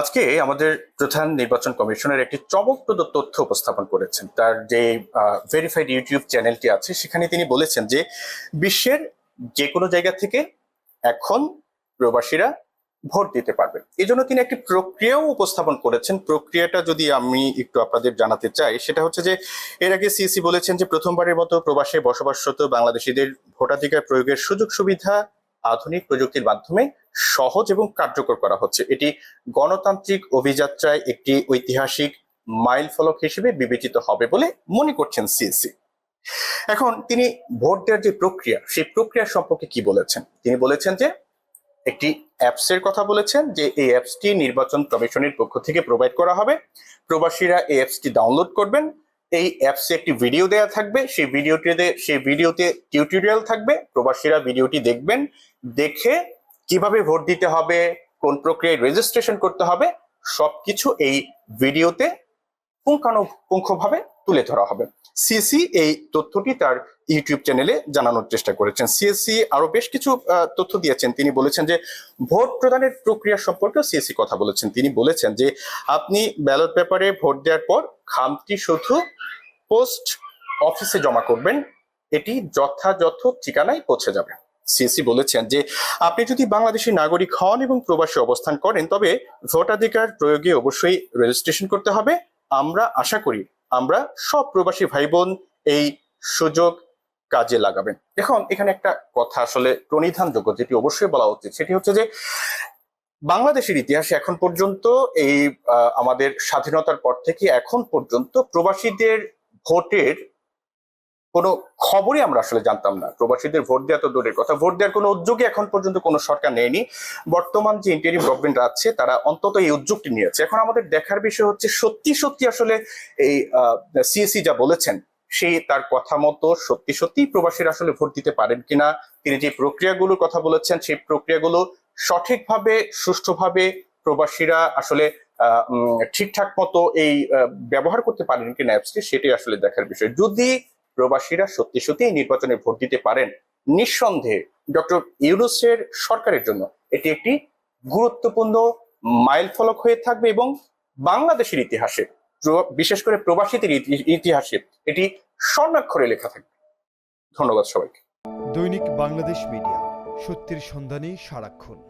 আজকে আমাদের প্রধান নির্বাচন কমিশনের একটি চমকপ্রদ তথ্য উপস্থাপন করেছেন। তার যে ভেরিফাইড ইউটিউব চ্যানেলটি আছে, সেখানে তিনি বলেছেন যে, বিশ্বের যে কোনো জায়গা থেকে এখন প্রবাসীরা ভোট দিতে পারবেন। এই জন্য তিনি একটি প্রক্রিয়াও উপস্থাপন করেছেন। প্রক্রিয়াটা যদি আমি একটু আপনাদের জানাতে চাই, সেটা হচ্ছে যে, এর আগে সিসি বলেছেন যে, প্রথমবারের মতো প্রবাসে বসবাসরত বাংলাদেশিদের ভোটাধিকার প্রয়োগের সুযোগ সুবিধা আধুনিক প্রযুক্তির মাধ্যমে সহজ এবং কার্যকর করা হচ্ছে। এটি গণতান্ত্রিক অভিযাত্রায় একটি ঐতিহাসিক মাইল ফলক হিসেবে বিবেচিত হবে বলে মনে করছেন সিএসি এখন তিনি ভোট দেওয়ার যে প্রক্রিয়া, সেই প্রক্রিয়া সম্পর্কে কি বলেছেন? তিনি বলেছেন যে, একটি অ্যাপসের কথা বলেছেন যে, এই অ্যাপসটি নির্বাচন কমিশনের পক্ষ থেকে প্রোভাইড করা হবে। প্রবাসীরা এই অ্যাপসটি ডাউনলোড করবেন এই অ্যাপসে একটি ভিডিও দেওয়া থাকবে। সেই ভিডিওটিতে সেই ভিডিওতে টিউটোরিয়াল থাকবে। প্রবাসীরা ভিডিওটি দেখবেন, দেখে কীভাবে ভোট দিতে হবে, কোন প্রক্রিয়ায় রেজিস্ট্রেশন করতে হবে, সবকিছু এই ভিডিওতে পুঙ্খানুপুঙ্খভাবে তুলে ধরা হবে। সিএসি এই তথ্যটি তার ইউটিউব চ্যানেলে জানানোর চেষ্টা করেছেন। সিএসসি আরও বেশ কিছু তথ্য দিয়েছেন। তিনি বলেছেন যে, ভোট প্রদানের প্রক্রিয়া সম্পর্কেও সিএসসি কথা বলেছেন। তিনি বলেছেন যে, আপনি ব্যালট পেপারে ভোট দেওয়ার পর খামটি শুধু পোস্ট অফিসে জমা করবেন, এটি যথাযথ ঠিকানায় পৌঁছে যাবে। সিএসি বলেছেন যে, আপনি যদি বাংলাদেশী নাগরিক হন এবং প্রবাসী অবস্থান করেন, তবে ভোটাধিকার প্রয়োগে অবশ্যই রেজিস্ট্রেশন করতে হবে। আমরা আশা করি আমরা সব প্রবাসী ভাই বোন এই সুযোগ কাজে লাগাবেন। এখন এখানে একটা কথা আসলে প্রণিধানযোগ্য যেটি অবশ্যই বলা উচিত, সেটি হচ্ছে যে বাংলাদেশের ইতিহাসে এখন পর্যন্ত এই আমাদের স্বাধীনতার পর থেকে এখন পর্যন্ত প্রবাসীদের ভোটের কোনো খবরই আমরা আসলে জানতাম না। প্রবাসীদের ভোট দেওয়া তো দূরের কথা। ভোট দেওয়ার কোনো উদ্যোগে এখন পর্যন্ত কোনো সরকার নেয়নি। বর্তমান যে ইন্টারিম গভর্নমেন্ট আছে, তারা অন্তত এই উদ্যোগটি নিয়েছে। এখন আমাদের দেখার বিষয় হচ্ছে, সত্যি সত্যি আসলে এই সিএসি যা বলেছেন সেই তার কথা মতো সত্যি সত্যি প্রবাসীরা আসলে ভোট দিতে পারেন কিনা, তিনি যে প্রক্রিয়াগুলোর কথা বলেছেন, সেই প্রক্রিয়াগুলো সঠিকভাবে, সুষ্ঠুভাবে প্রবাসীরা আসলে ঠিকঠাক মতো এই ব্যবহার করতে পারেন কিনা অ্যাপসটি, সেটাই আসলে দেখার বিষয়। যদি প্রবাসীরা সত্যি সত্যি এই নির্বাচনে ভোট দিতে পারেন নিঃসন্দেহে। ডক্টর ইউনুসের সরকারের জন্য এটি একটি গুরুত্বপূর্ণ মাইল ফলক হয়ে থাকবে এবং বাংলাদেশের ইতিহাসে বিশেষ করে প্রবাসীদের ইতি- ইতিহাসে এটি স্বর্ণাক্ষরে লেখা থাকবে। ধন্যবাদ সবাইকে। দৈনিক বাংলাদেশ মিডিয়া, সত্যের সন্ধানে সারাক্ষণ।